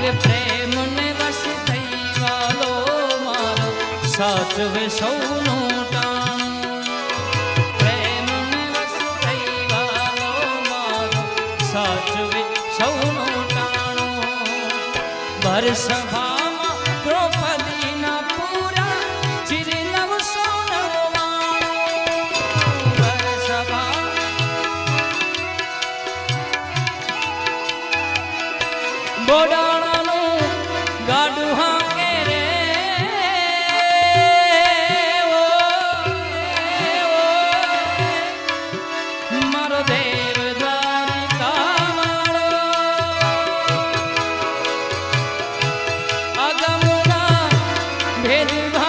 અરે પ્રેમ ને વસ થઈ વાલો મારો સાચવે સૌનું પ્રેમ ને વસ થઈ વાલો મારો સાચવે સૌનું ટાણું ભર સભામાં together.